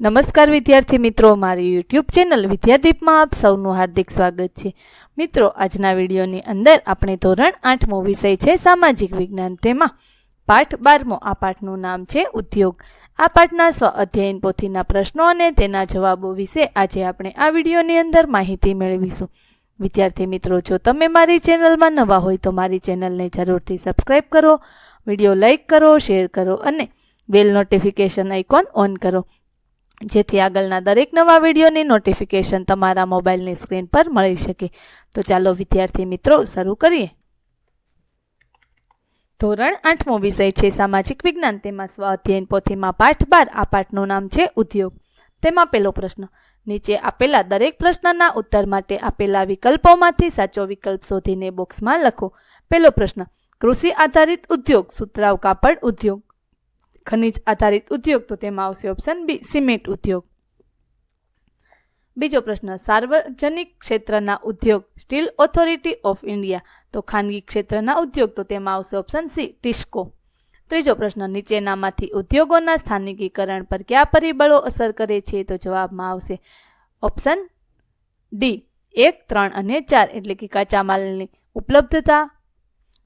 નમસ્કાર વિદ્યાર્થી મિત્રો, મારી યુટ્યુબ ચેનલ વિદ્યાદીપમાં આપ સૌનું હાર્દિક સ્વાગત છે. મિત્રો, આજના વિડીયોની અંદર આપણે ધોરણ આઠમો વિષય છે, સામાજિક વિજ્ઞાન. તેમાં પાઠ બારમો, આ પાઠનું નામ છે, ઉદ્યોગ. આ પાઠના સ્વ અધ્યયન પોથીના પ્રશ્નો અને તેના જવાબો વિશે આજે આપણે આ વિડીયોની અંદર માહિતી મેળવીશું. વિદ્યાર્થી મિત્રો, જો તમે મારી ચેનલમાં નવા હોય તો મારી ચેનલને જરૂરથી સબસ્ક્રાઈબ કરો, વીડિયો લાઇક કરો શેર કરો અને બેલ નોટિફિકેશન આઇકોન ઓન કરો. જેથી આગળના દરેક નવા વિડીયોની નોટિફિકેશન તમારા મોબાઈલની સ્ક્રીન પર મળી શકે. તો ચાલો વિદ્યાર્થી મિત્રો, શરૂ કરીએ. ધોરણ આઠમો વિષય છે, સામાજિક વિજ્ઞાન. તેમાં સ્વ અધ્યયન પોથીમાં પાઠ, બાર. આ પાઠનું નામ છે, ઉદ્યોગ. તેમાં પહેલો પ્રશ્ન, નીચે આપેલા દરેક પ્રશ્નના ઉત્તર માટે આપેલા વિકલ્પોમાંથી સાચો વિકલ્પ શોધીને બોક્સમાં લખો. પહેલો પ્રશ્ન, કૃષિ આધારિત ઉદ્યોગ સુતરાવ કાપડ ઉદ્યોગ. ખનિજ આધારિત ઉદ્યોગ, તો તેમાં આવશે ઓપ્શન બી સિમેન્ટ ઉદ્યોગ. બીજો પ્રશ્ન, સાર્વજનિક ક્ષેત્રના ઉદ્યોગ, સ્ટીલ ઓથોરિટી ઓફ ઇન્ડિયા, તો ખાનગી ક્ષેત્રના ઉદ્યોગ, તો તેમાં આવશે ઓપ્શન સી ટિસ્કો. ત્રીજો પ્રશ્ન, નીચેનામાંથી ઉદ્યોગોના સ્થાનિકીકરણ પર કયા પરિબળો અસર કરે છે, તો જવાબમાં આવશે ઓપ્શન ડી એક, ત્રણ અને ચાર, એટલે કે કાચા માલની ઉપલબ્ધતા,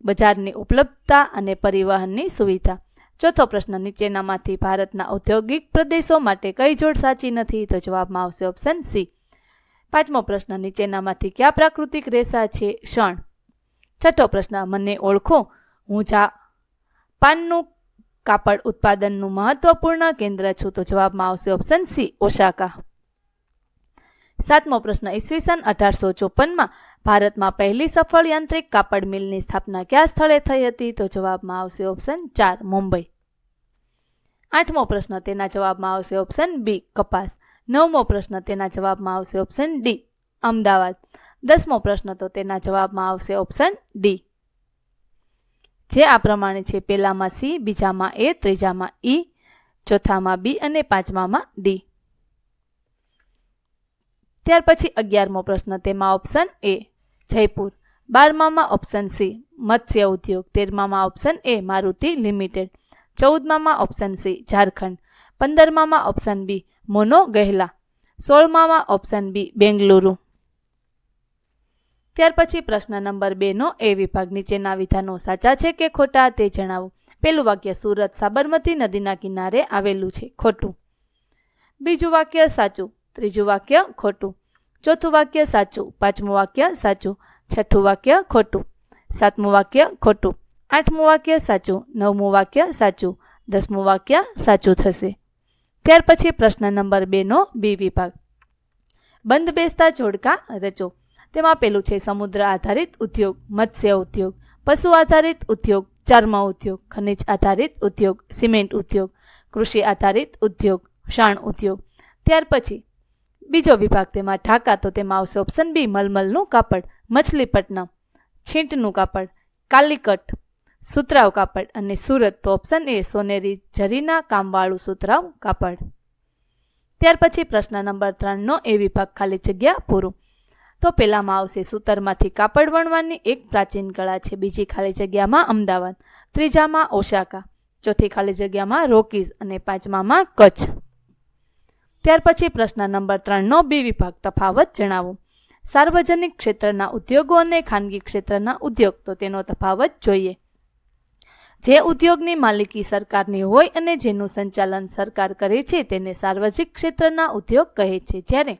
બજારની ઉપલબ્ધતા અને પરિવહનની સુવિધા. ચોથો પ્રશ્ન, નીચેનામાંથી ભારતના ઔદ્યોગિક પ્રદેશો માટે કઈ જોડ સાચી નથી? તો જવાબમાં આવશે ઓપ્શન સી પાંચમો પ્રશ્ન, નીચેનામાંથી કયા પ્રાકૃતિક રેસા છે? ક્ષણ. છઠ્ઠો પ્રશ્ન, મને ઓળખો. હું જા, પાનનું કાપડ ઉત્પાદનનું મહત્વપૂર્ણ કેન્દ્ર છું. તો જવાબમાં આવશે ઓપ્શન સી ઓશાકા. સાતમો પ્રશ્ન ઈસવીસન અઢારસો ચોપનમાં ભારતમાં પહેલી સફળ યાંત્રિક કાપડ મિલની સ્થાપના કયા સ્થળે થઈ હતી? તો જવાબમાં આવશે ઓપ્શન ચાર, મુંબઈ. આઠમો પ્રશ્ન તેના જવાબમાં આવશે ઓપ્શન બી કપાસ. નવમો પ્રશ્ન તેના જવાબમાં આવશે ઓપ્શન ડી અમદાવાદ. દસમો પ્રશ્ન તો તેના જવાબમાં આવશે ઓપ્શન ડી જે આ પ્રમાણે છે, પહેલામાં સી બીજામાં એ ત્રીજામાં ઈ ચોથામાં બી અને પાંચમામાં ડી ત્યાર પછી અગિયારમો પ્રશ્ન તેમાં ઓપ્શન એ જયપુર. બારમામાં ઓપ્શન સી મત્સ્ય ઉદ્યોગ. તેરમામાં ઓપ્શન એ મારુતિ લિમિટેડ ચૌદમામાં ઓપ્શન સી ઝારખંડ. પંદરમામાં ઓપ્શન બી મોનો ગહેલા સોળમામાં ઓપ્શન બી બેંગલુરુ. ત્યાર પછી પ્રશ્ન નંબર બેનો એ વિભાગ નીચેના વિધાનો સાચા છે કે ખોટા તે જણાવો. પેલું વાક્ય સુરત સાબરમતી નદીના કિનારે આવેલું છે, ખોટું. બીજું વાક્ય સાચું, ત્રીજું વાક્ય ખોટું. ચોથું વાક્ય સાચું, પાંચમું વાક્ય સાચું, છઠ્ઠું વાક્ય ખોટું. સાતમું વાક્ય ખોટું. આઠમું વાક્ય સાચું, નવમું વાક્ય સાચું, દસમું વાક્ય સાચું થશે. ત્યાર પછી પ્રશ્ન નંબર બેનો બી વિભાગ. બંધ બેસતા જોડકા રચો. તેમાં પેલું છે સમુદ્ર આધારિત ઉદ્યોગ, મત્સ્ય ઉદ્યોગ, પશુ આધારિત ઉદ્યોગ, ચર્મ ઉદ્યોગ, ખનિજ આધારિત ઉદ્યોગ, સિમેન્ટ ઉદ્યોગ, કૃષિ આધારિત ઉદ્યોગ શાણ ઉદ્યોગ. ત્યાર પછી બીજો વિભાગ તેમાં ઢાકા, તો તેમાં આવશે ઓપ્શન બી મલમલનું કાપડ, મછલીપટ્ટનમ, છીંટનું કાપડ, કાલિકટ સુતરાવ કાપડ અને સુરત તો ઓપ્શન એ, સોનેરી જરીના કામવાળું સુતરાવ કાપડ. ત્યાર પછી પ્રશ્ન નંબર ત્રણનો, એ વિભાગ ખાલી જગ્યા પૂરું. તો પહેલામાં આવશે સૂતરમાંથી કાપડ વણવાની એક પ્રાચીન કળા છે, બીજી ખાલી જગ્યામાં અમદાવાદ, ત્રીજામાં ઓશાકા, ચોથી ખાલી જગ્યામાં રોકીઝ અને પાંચમામાં કચ્છ. ત્યાર પછી પ્રશ્ન નંબર ત્રણનો, બી વિભાગ તફાવત જણાવો. સાર્વજનિક ક્ષેત્રના ઉદ્યોગો અને ખાનગી ક્ષેત્રના ઉદ્યોગ, તો તેનો તફાવત જોઈએ. જે ઉદ્યોગની માલિકી સરકારની હોય અને જેનું સંચાલન સરકાર કરે છે તેને સાર્વજનિક ક્ષેત્રના ઉદ્યોગ કહે છે. જ્યારે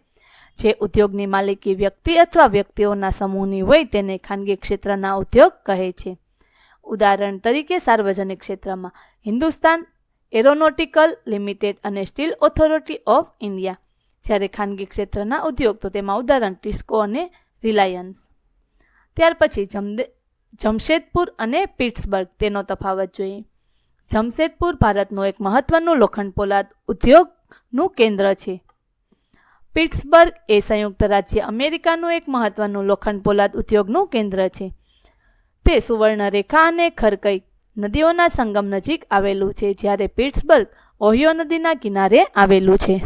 જે ઉદ્યોગની માલિકી વ્યક્તિ અથવા વ્યક્તિઓના સમૂહની હોય તેને ખાનગી ક્ષેત્રના ઉદ્યોગ કહે છે. ઉદાહરણ તરીકે સાર્વજનિક ક્ષેત્રમાં હિન્દુસ્તાન એરોનોટિકલ લિમિટેડ અને સ્ટીલ ઓથોરિટી ઓફ ઇન્ડિયા. જ્યારે ખાનગી ક્ષેત્રના ઉદ્યોગ તો તેમાં ઉદાહરણ ટિસ્કો અને રિલાયન્સ. ત્યાર પછી જમદે જમશેદપુર અને પિટ્સબર્ગ તેનો તફાવત જોઈએ. જમશેદપુર ભારતનું એક મહત્વનું લોખંડ પોલાદ ઉદ્યોગનું કેન્દ્ર છે. પિટ્સબર્ગ એ સંયુક્ત રાજ્ય અમેરિકાનું એક મહત્વનું લોખંડ પોલાદ ઉદ્યોગનું કેન્દ્ર છે. તે સુવર્ણરેખા અને ખરકઈ નદીઓના સંગમ નજીક આવેલું છે, જ્યારે પિટ્સબર્ગ ઓહિયો નદીના કિનારે આવેલું છે.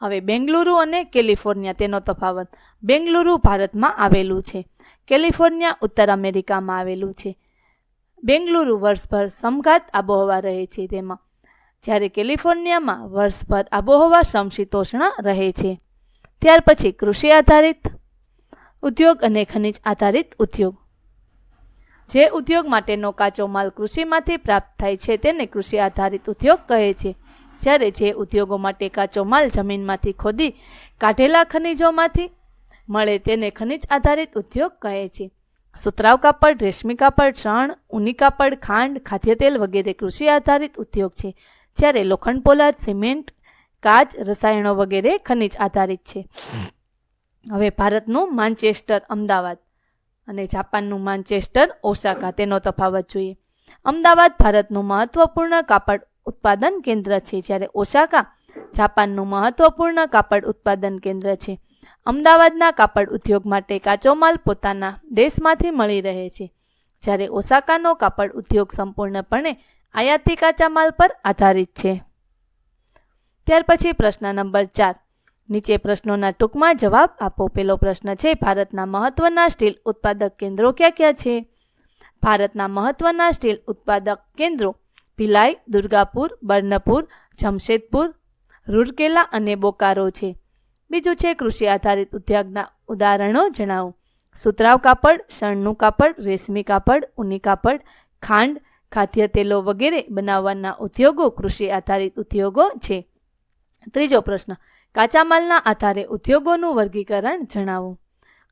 હવે બેંગલુરુ અને કેલિફોર્નિયા તેનો તફાવત. બેંગલુરુ ભારતમાં આવેલું છે. કેલિફોર્નિયા ઉત્તર અમેરિકામાં આવેલું છે. બેંગલુરુ વર્ષભર સમઘાત આબોહવા રહે છે તેમાં. જ્યારે કેલિફોર્નિયામાં વર્ષભર આબોહવા સમશીતોષ્ણ રહે છે. ત્યાર પછી કૃષિ આધારિત ઉદ્યોગ અને ખનિજ આધારિત ઉદ્યોગ. જે ઉદ્યોગ માટેનો કાચો માલ કૃષિમાંથી પ્રાપ્ત થાય છે તેને કૃષિ આધારિત ઉદ્યોગ કહે છે. જ્યારે જે ઉદ્યોગો માટે કાચો માલ જમીનમાંથી ખોદી કાઢેલા ખનિજોમાંથી મળે તેને ખનિજ આધારિત ઉદ્યોગ કહે છે. સુતરાવ કાપડ, રેશમી કાપડ, શણ ઊની કાપડ, ખાંડ ખાદ્ય તેલ વગેરે કૃષિ આધારિત ઉદ્યોગ છે, જ્યારે લોખંડ, પોલાદ, સિમેન્ટ, કાચ, રસાયણો વગેરે ખનિજ આધારિત છે. હવે ભારતનું માન્ચેસ્ટર અમદાવાદ અને જાપાનનું માન્ચેસ્ટર ઓસાકા, તેનો તફાવત જોઈએ. અમદાવાદ ભારતનું મહત્વપૂર્ણ કાપડ ઉત્પાદન કેન્દ્ર છે, જ્યારે ઓસાકા જાપાનનું મહત્વપૂર્ણ કાપડ ઉત્પાદન કેન્દ્ર છે. અમદાવાદના કાપડ ઉદ્યોગ માટે કાચો માલ પોતાના દેશમાંથી મળી રહે છે. જ્યારે ઓસાકાનો કાપડ ઉદ્યોગ સંપૂર્ણપણે આયાતી કાચા માલ પર આધારિત છે. ત્યાર પછી પ્રશ્ન નંબર ચાર. નીચે પ્રશ્નોના ટૂંકમાં જવાબ આપો. પેલો પ્રશ્ન છે, ભારતના મહત્વના સ્ટીલ ઉત્પાદક કેન્દ્રો ક્યાં ક્યાં છે? ભારતના મહત્વના સ્ટીલ ઉત્પાદક કેન્દ્રો ભિલાઈ, દુર્ગાપુર, બર્નપુર, જમશેદપુર, રૂરકેલા અને બોકારો છે. બીજું છે કૃષિ આધારિત ઉદ્યોગના ઉદાહરણો જણાવો. સુતરાવ કાપડ, શણનું કાપડ, રેશમી કાપડ, ઉની કાપડ, ખાંડ, ખાદ્ય તેલો વગેરે બનાવવાના ઉદ્યોગો કૃષિ આધારિત ઉદ્યોગો છે. ત્રીજો પ્રશ્ન, કાચા માલના આધારે ઉદ્યોગોનું વર્ગીકરણ જણાવો.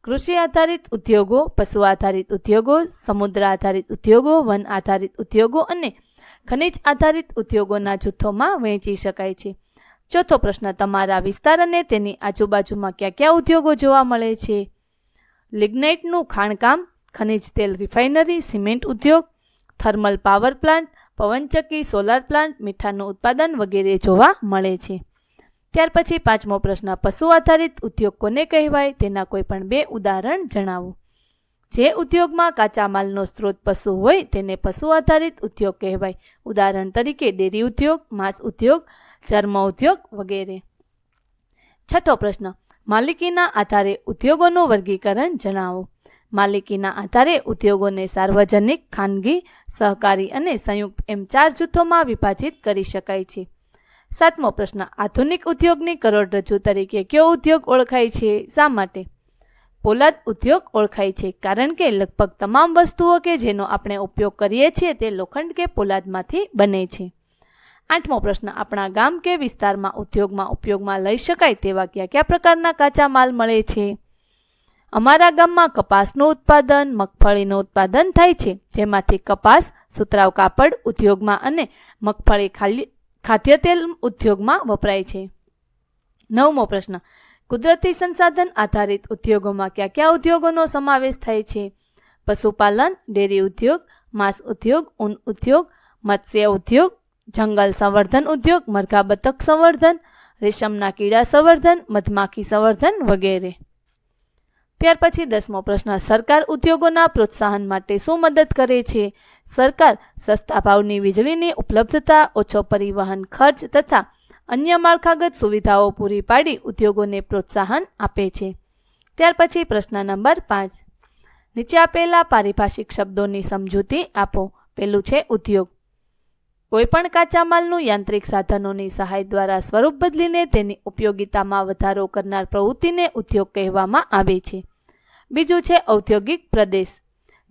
કૃષિ આધારિત ઉદ્યોગો, પશુ આધારિત ઉદ્યોગો, સમુદ્ર આધારિત ઉદ્યોગો, વન આધારિત ઉદ્યોગો અને ખનિજ આધારિત ઉદ્યોગોના જૂથોમાં વહેંચી શકાય છે. ચોથો પ્રશ્ન, તમારા વિસ્તાર અને તેની આજુબાજુમાં કયા કયા ઉદ્યોગો જોવા મળે છે? લિગ્નાઇટનું ખાણકામ, ખનિજ તેલ રિફાઇનરી, સિમેન્ટ ઉદ્યોગ, થર્મલ પાવર પ્લાન્ટ, પવનચક્કી સોલાર પ્લાન્ટ, મીઠાનું ઉત્પાદન વગેરે જોવા મળે છે. ત્યાર પછી પાંચમો પ્રશ્ન, પશુ આધારિત ઉદ્યોગ કોને કહેવાય? તેના કોઈ પણ બે ઉદાહરણ જણાવો. જે ઉદ્યોગમાં કાચા માલનો સ્ત્રોત પશુ હોય તેને પશુ આધારિત ઉદ્યોગ કહેવાય. ઉદાહરણ તરીકે ડેરી ઉદ્યોગ, માંસ ઉદ્યોગ ચર્મ ઉદ્યોગ વગેરે. છઠ્ઠો પ્રશ્ન, માલિકીના આધારે ઉદ્યોગોનું વર્ગીકરણ જણાવો. માલિકીના આધારે ઉદ્યોગોને સાર્વજનિક, ખાનગી, સહકારી અને સંયુક્ત એમ ચાર જૂથોમાં વિભાજિત કરી શકાય છે. સાતમો પ્રશ્ન, આધુનિક ઉદ્યોગની કરોડરજ્જુ તરીકે કયો ઉદ્યોગ ઓળખાય છે? શા માટે? પોલાદ ઉદ્યોગ ઓળખાય છે કારણ કે લગભગ તમામ વસ્તુઓ કે જેનો આપણે ઉપયોગ કરીએ છીએ તે લોખંડ કે પોલાદમાંથી બને છે. આઠમો પ્રશ્ન, આપણા ગામ કે વિસ્તારમાં ઉદ્યોગમાં ઉપયોગમાં લઈ શકાય તેવા કયા કયા પ્રકારના કાચા માલ મળે છે? અમારા ગામમાં કપાસનું ઉત્પાદન, મગફળીનું ઉત્પાદન થાય છે, જેમાંથી કપાસ સુતરાવ કાપડ ઉદ્યોગમાં અને મગફળી ખાલી, ખાદ્ય તેલ ઉદ્યોગમાં વપરાય છે. નવમો પ્રશ્ન, કુદરતી સંસાધન આધારિત ઉદ્યોગોમાં કયા કયા ઉદ્યોગોનો સમાવેશ થાય છે? પશુપાલન, ડેરી ઉદ્યોગ, માંસ ઉદ્યોગ, ઊન ઉદ્યોગ, મત્સ્ય ઉદ્યોગ જંગલ સંવર્ધન ઉદ્યોગ મરઘા બતક સંવર્ધન, રેશમના કીડા સંવર્ધન, મધમાખી સંવર્ધન વગેરે. ત્યાર પછી દસમો પ્રશ્ન, સરકાર ઉદ્યોગોના પ્રોત્સાહન માટે શું મદદ કરે છે? સરકાર સસ્તા ભાવની વીજળીની ઉપલબ્ધતા, ઓછો પરિવહન ખર્ચ તથા અન્ય માળખાગત સુવિધાઓ પૂરી પાડી ઉદ્યોગોને પ્રોત્સાહન આપે છે. ત્યાર પછી પ્રશ્ન નંબર પાંચ, નીચે આપેલા પારિભાષિક શબ્દોની સમજૂતી આપો. પેલું છે ઉદ્યોગ. કોઈપણ કાચા માલનું યાંત્રિક સાધનોની સહાય દ્વારા સ્વરૂપ બદલીને તેની ઉપયોગિતામાં વધારો કરનાર પ્રવૃત્તિને ઉદ્યોગ કહેવામાં આવે છે. બીજું છે ઔદ્યોગિક પ્રદેશ.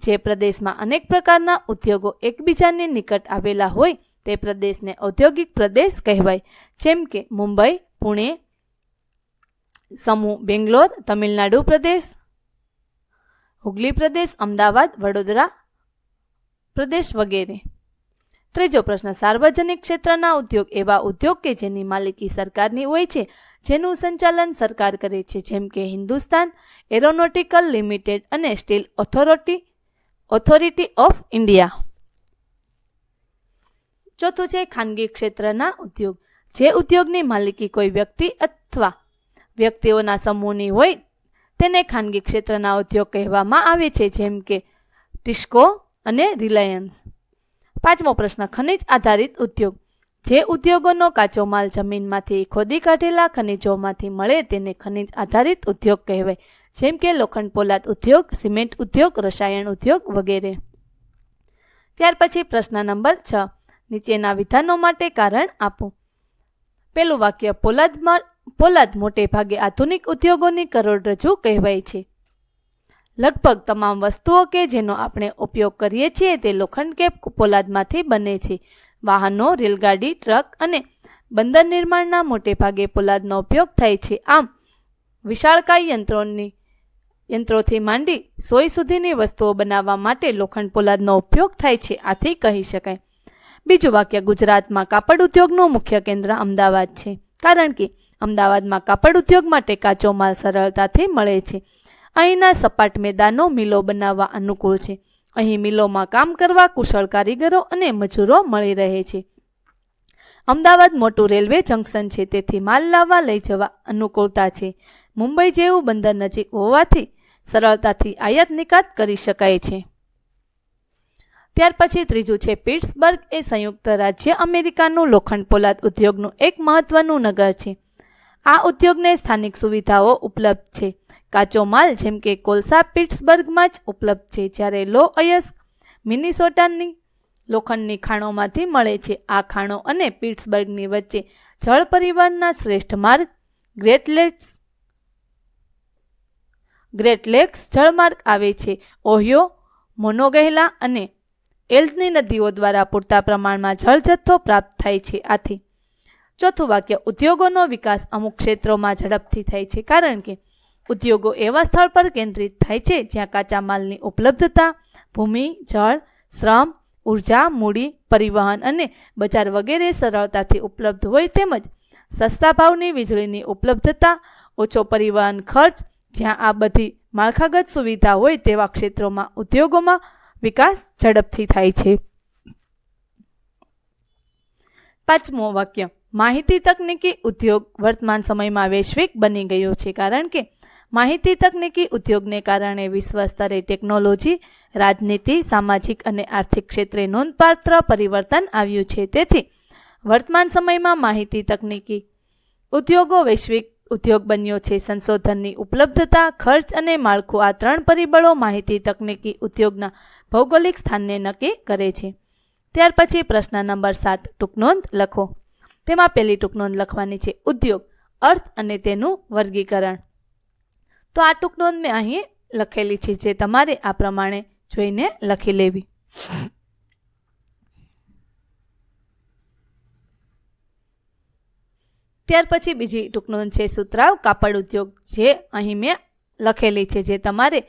જે પ્રદેશમાં અનેક પ્રકારના ઉદ્યોગો એકબીજાની નિકટ આવેલા હોય તે પ્રદેશને ઔદ્યોગિક પ્રદેશ કહેવાય. જેમ કે મુંબઈ, પુણે સમૂહ બેંગ્લોર, તમિલનાડુ પ્રદેશ, હુગલી પ્રદેશ, અમદાવાદ, વડોદરા પ્રદેશ વગેરે. ત્રીજો પ્રશ્ન, સાર્વજનિક ક્ષેત્રના ઉદ્યોગ એવા ઉદ્યોગ કે જેની માલિકી સરકારની હોય છે, જેનું સંચાલન સરકાર કરે છે, જેમ કે હિન્દુસ્તાન, એરોનોટિકલ લિમિટેડ અને steel authority authority of India. ચોથું છે, ખાનગી ક્ષેત્રના ઉદ્યોગ. જે ઉદ્યોગની માલિકી કોઈ વ્યક્તિ અથવા વ્યક્તિઓના સમૂહની હોય, તેને ખાનગી ક્ષેત્રના ઉદ્યોગ કહેવામાં આવે છે, જેમ કે ટિસ્કો અને રિલાયન્સ. પાંચમો પ્રશ્ન, ખનિજ આધારિત ઉદ્યોગ. જે ઉદ્યોગોનો કાચો માલ જમીનમાંથી ખોદી કાઢેલા ખનિજોમાંથી મળે તેને ખનિજ આધારિત ઉદ્યોગ કહેવાય. જેમ કે લોખંડ પોલાદ ઉદ્યોગ, સિમેન્ટ ઉદ્યોગ, રસાયણ ઉદ્યોગ વગેરે. ત્યાર પછી પ્રશ્ન નંબર છ, નીચેના વિધાનો માટે કારણ આપો. પેલું વાક્ય પોલાદમાં પોલાદ મોટે ભાગે આધુનિક ઉદ્યોગોની કરોડરજ્જુ કહેવાય છે. લગભગ તમામ વસ્તુઓ કે જેનો આપણે ઉપયોગ કરીએ છીએ તે લોખંડ કે પોલાદમાંથી બને છે. વાહનો, રેલગાડી, ટ્રક અને બંદર નિર્માણના મોટે ભાગે પોલાદનો ઉપયોગ થાય છે. આમ, વિશાળકાય યંત્રોની, યંત્રોથી માંડી સોય સુધીની વસ્તુઓ બનાવવા માટે લોખંડ પોલાદનો ઉપયોગ થાય છે, આથી કહી શકાય. બીજું વાક્ય, ગુજરાતમાં કાપડ ઉદ્યોગનું મુખ્ય કેન્દ્ર અમદાવાદ છે, કારણ કે અમદાવાદમાં કાપડ ઉદ્યોગ માટે કાચો માલ સરળતાથી મળે છે. અહીંના સપાટ મેદાનો મિલો બનાવવા અનુકૂળ છે. અહીં મિલોમાં કામ કરવા કુશળ કારીગરો અને મજૂરો મળી રહે છે. અમદાવાદ મોટું રેલવે જંકશન છે, તેથી માલ લાવવા લઈ જવા અનુકૂળતા છે. મુંબઈ જેવું બંદર નજીક હોવાથી સરળતાથી આયાત નિકાત કરી શકાય છે. ત્યાર પછી ત્રીજું છે, પિટ્સબર્ગ એ સંયુક્ત રાજ્ય અમેરિકાનું લોખંડ પોલાદ ઉદ્યોગનું એક મહત્વનું નગર છે. આ ઉદ્યોગને સ્થાનિક સુવિધાઓ ઉપલબ્ધ છે. કાચો માલ જેમ કે કોલસા પિટ્સબર્ગમાં જ ઉપલબ્ધ છે જ્યારે લો અયસ મિનિસોટાની લોખંડની ખાણોમાંથી મળે છે. આ ખાણો અને પિટ્સબર્ગની વચ્ચે જળ પરિવહનના શ્રેષ્ઠ માર્ગ ગ્રેટલેટ્સ ગ્રેટ લેક્સ જળમાર્ગ આવે છે. ઓહિયો, મોનોગહેલા અને એલ્ઝની નદીઓ દ્વારા પૂરતા પ્રમાણમાં જળ જથ્થો પ્રાપ્ત થાય છે. આથી ચોથું વાક્ય, ઉદ્યોગોનો વિકાસ અમુક ક્ષેત્રોમાં ઝડપથી થાય છે કારણ કે ઉદ્યોગો એવા સ્થળ પર કેન્દ્રિત થાય છે જ્યાં કાચા માલની ઉપલબ્ધતા, ભૂમિ, જળ, શ્રમ, ઊર્જા, મૂડી, પરિવહન અને બજાર વગેરે સરળતાથી ઉપલબ્ધ હોય તેમજ સસ્તા ભાવની વીજળીની ઉપલબ્ધતા, ઓછો પરિવહન ખર્ચ, જ્યાં આ બધી માળખાગત સુવિધા હોય તેવા ક્ષેત્રોમાં ઉદ્યોગોમાં વિકાસ ઝડપથી થાય છે. પાંચમું વાક્ય. માહિતી તકનીકી ઉદ્યોગ વર્તમાન સમયમાં વૈશ્વિક બની ગયો છે કારણ કે માહિતી તકનીકી ઉદ્યોગને કારણે વિશ્વ સ્તરે ટેકનોલોજી, રાજનીતિ, સામાજિક અને આર્થિક ક્ષેત્રે નોંધપાત્ર પરિવર્તન આવ્યું છે. તેથી, વર્તમાન સમયમાં માહિતી તકનીકી ઉદ્યોગો વૈશ્વિક ઉદ્યોગ બન્યો છે. સંશોધનની ઉપલબ્ધતા, ખર્ચ અને માળખું આ ત્રણ પરિબળો માહિતી તકનીકી ઉદ્યોગના ભૌગોલિક સ્થાનને નક્કી કરે છે. ત્યાર પછી પ્રશ્ન નંબર સાત, ટૂંકનોંધ લખો. તેમાં પહેલી ટૂંકનોંધ લખવાની છે. ઉદ્યોગ, અર્થ અને તેનું વર્ગીકરણ. તો આ ટૂંકનોંધ મેં અહીં લખેલી છે, જે તમારે આ પ્રમાણે જોઈને લખી લેવી. ત્યાર પછી બીજી ટૂંકનોંધ છે સુતરાવ કાપડ ઉદ્યોગ, જે અહીં મેં લખેલી છે, જે તમારે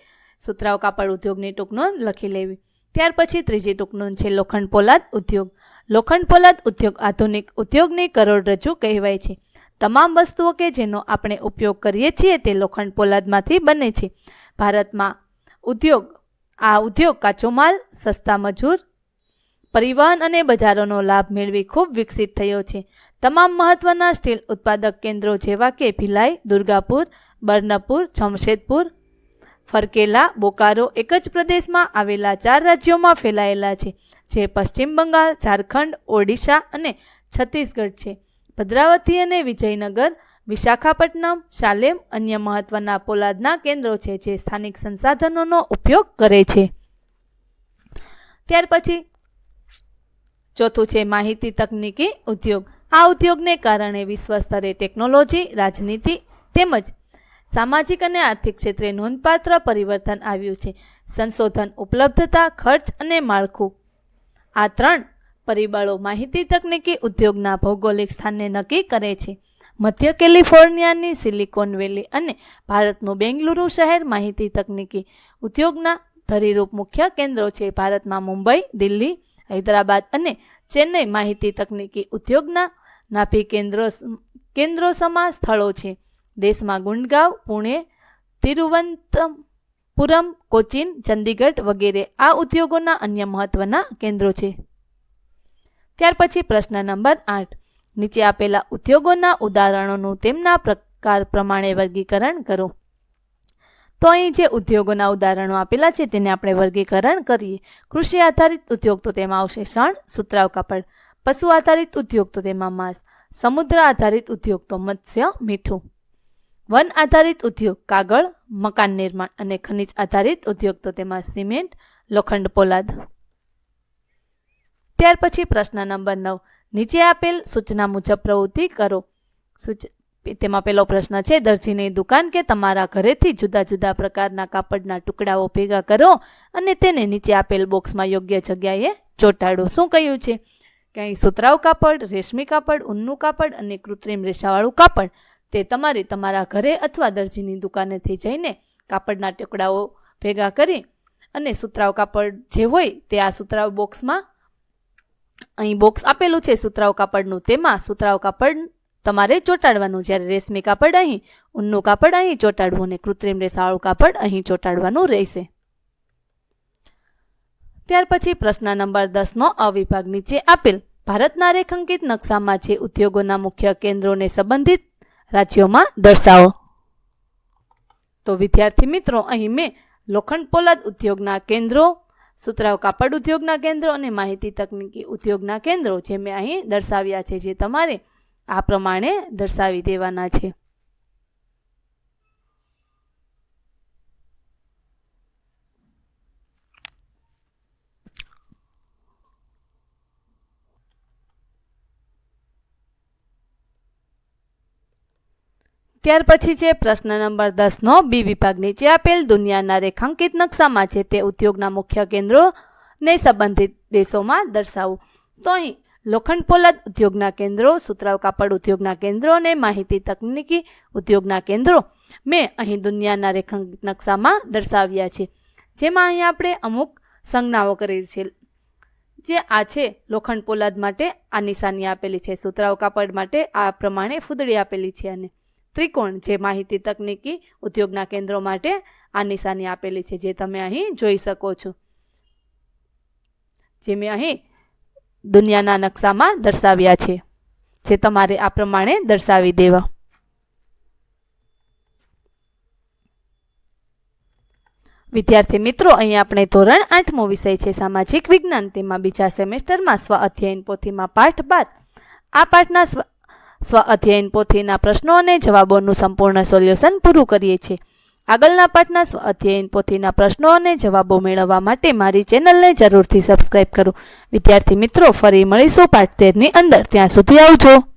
સુતરાવ કાપડ ઉદ્યોગની ટૂંકનોંધ લખી લેવી. ત્યાર પછી ત્રીજી ટૂંકનોંધ છે, લોખંડ પોલાદ ઉદ્યોગ. લોખંડ પોલાદ ઉદ્યોગ આધુનિક ઉદ્યોગની કરોડરજ્જુ કહેવાય છે. તમામ વસ્તુઓ કે જેનો આપણે ઉપયોગ કરીએ છીએ તે લોખંડ પોલાદમાંથી બને છે. ભારતમાં ઉદ્યોગ, આ ઉદ્યોગ કાચો માલ, સસ્તા મજૂર, પરિવહન અને બજારોનો લાભ મેળવી ખૂબ વિકસિત થયો છે. તમામ મહત્વના સ્ટીલ ઉત્પાદક કેન્દ્રો જેવા કે ભિલાઈ, દુર્ગાપુર, બર્નપુર, જમશેદપુર, ફરકેલા, બોકારો એક જ પ્રદેશમાં આવેલા ચાર રાજ્યોમાં ફેલાયેલા છે, જે પશ્ચિમ બંગાળ, ઝારખંડ, ઓડિશા અને છત્તીસગઢ છે. ભદ્રાવતી અને વિજયનગર, વિશાખાપટ્ટનમ શાલેમ અન્ય મહત્વના પોલાદના કેન્દ્રો છે જે સ્થાનિક સંસાધનોનો ઉપયોગ કરે છે. ત્યાર પછી ચોથું છે માહિતી તકનીકી ઉદ્યોગ. આ ઉદ્યોગને કારણે વિશ્વ સ્તરે ટેકનોલોજી, રાજનીતિ તેમજ સામાજિક અને આર્થિક ક્ષેત્રે નોંધપાત્ર પરિવર્તન આવ્યું છે. સંશોધન ઉપલબ્ધતા, ખર્ચ અને માળખું. આ ત્રણ પરિબળો માહિતી, તકનીકી, ઉદ્યોગના ભૌગોલિક સ્થાનને નક્કી કરે છે. મધ્ય કેલિફોર્નિયાની સિલિકોન વેલી અને ભારતનું બેંગલુરુ શહેર માહિતી, તકનીકી, ઉદ્યોગના ધરીરૂપ મુખ્ય કેન્દ્રો છે. ભારતમાં મુંબઈ, દિલ્હી, હૈદરાબાદ અને ચેન્નઈ માહિતી, તકનીકી, ઉદ્યોગના નાભી કેન્દ્રો કેન્દ્રો સમા સ્થળો છે. દેશમાં ગુંડગાંવ, પુણે, તિરુવનંતપુરમ, કોચીન, ચંદીગઢ વગેરે આ ઉદ્યોગોના અન્ય મહત્વના કેન્દ્રો છે. ત્યાર પછી પ્રશ્ન નંબર આઠ. નીચે આપેલા ઉદ્યોગોના ઉદાહરણોનું તેમના પ્રકાર પ્રમાણે વર્ગીકરણ કરો. તો અહીં જે ઉદ્યોગોના ઉદાહરણો આપેલા છે તેને આપણે વર્ગીકરણ કરીએ. કૃષિ આધારિત ઉદ્યોગ તો તેમાં આવશે શણ સુતરાવ કાપડ. પશુ આધારિત ઉદ્યોગ તો તેમાં માંસ. સમુદ્ર આધારિત ઉદ્યોગ તો મત્સ્ય, મીઠું. વન આધારિત ઉદ્યોગ કાગળ, મકાન નિર્માણ અને ખનિજ આધારિત ઉદ્યોગ તો તેમાં સિમેન્ટ, લોખંડ, પોલાદ. ત્યાર પછી પ્રશ્ન નંબર નવ. નીચે આપેલ સૂચના મુજબ પ્રવૃત્તિ કરો. સૂચ, તેમાં પેલો પ્રશ્ન છે, દરજીની દુકાન કે તમારા ઘરેથી જુદા જુદા પ્રકારના કાપડના ટુકડાઓ ભેગા કરો અને તેને નીચે આપેલ બોક્સમાં યોગ્ય જગ્યાએ ચોટાડો. શું કહ્યું છે? કે અહીં સુતરાઉ કાપડ, રેશમી કાપડ, ઊનનું કાપડ અને કૃત્રિમ રેશાવાળું કાપડ. તે તમારે તમારા ઘરે અથવા દરજીની દુકાનેથી જઈને કાપડના ટુકડાઓ ભેગા કરી અને સુતરાઉ કાપડ જે હોય તે આ સુતરાઉ બોક્સમાં અહીં બોક્સ આપેલું છે સુતરાઉ કાપડનું. તેમાં સુતરાઉ કાપડ તમારે ચોંટાડવાનું. જ્યારે રેશમી કાપડ અહીં, ઊનનું કાપડ અહીં ચોંટાડવું અને કૃત્રિમ રેસાવાળું કાપડ અહીં ચોંટાડવાનું રહેશે. ત્યાર પછી પ્રશ્ન નંબર દસનો અવિભાગ નીચે આપેલ. ભારતના રેખાંકિત નકશામાં જે ઉદ્યોગોના મુખ્ય કેન્દ્રોને સંબંધિત રાજ્યોમાં દર્શાવો. તો વિદ્યાર્થી મિત્રો, અહીં મેં લોખંડ પોલાદ ઉદ્યોગના કેન્દ્રો સુતરાઉ કાપડ ઉદ્યોગના કેન્દ્રો અને માહિતી તકનીકી ઉદ્યોગના કેન્દ્રો જે મેં અહીં દર્શાવ્યા છે, જે તમારે આ પ્રમાણે દર્શાવી દેવાના છે. ત્યાર પછી છે પ્રશ્ન નંબર દસનો. બી વિભાગ નીચે આપેલ દુનિયાના રેખાંકિત નકશામાં છે તે ઉદ્યોગના મુખ્ય કેન્દ્રોને સંબંધિત દેશોમાં દર્શાવો. તો અહીં લોખંડ પોલાદ ઉદ્યોગના કેન્દ્રો સુતરાવ કાપડ ઉદ્યોગના કેન્દ્રો અને માહિતી તકનીકી ઉદ્યોગના કેન્દ્રો મેં અહીં દુનિયાના રેખાંકિત નકશામાં દર્શાવ્યા છે. જેમાં અહીં આપણે અમુક સંજ્ઞાઓ કરી છે. જે આ છે લોખંડ પોલાદ માટે આ નિશાની આપેલી છે. સુતરાવ કાપડ માટે આ પ્રમાણે ફૂદડી આપેલી છે અને ત્રિકોણ જે માહિતી તકનીકી ઉદ્યોગના કેન્દ્રો માટે આ નિશાની આપેલી છે, જે તમે અહીં જોઈ શકો છો. જે મેં અહીં દુનિયાના નકશામાં દર્શાવ્યા છે, જે તમારે આ પ્રમાણે દર્શાવી દેવા. વિદ્યાર્થી મિત્રો, અહીં આપણે ધોરણ આઠમો વિષય છે, સામાજિક વિજ્ઞાન. તેમાં બીજા સેમેસ્ટરમાં સ્વ અધ્યયન પોથીમાં પાઠ બાદ આ પાઠના સ્વ સ્વ અધ્યયન પોથીના પ્રશ્નો અને જવાબોનું સંપૂર્ણ સોલ્યુશન પૂરું કરીએ છીએ. આગળના પાઠના સ્વ અધ્યયન પોથીના પ્રશ્નો અને જવાબો મેળવવા માટે મારી ચેનલને જરૂરથી સબસ્ક્રાઇબ કરો. વિદ્યાર્થી મિત્રો, ફરી મળીશું પાઠ તેરની અંદર. ત્યાં સુધી આવજો.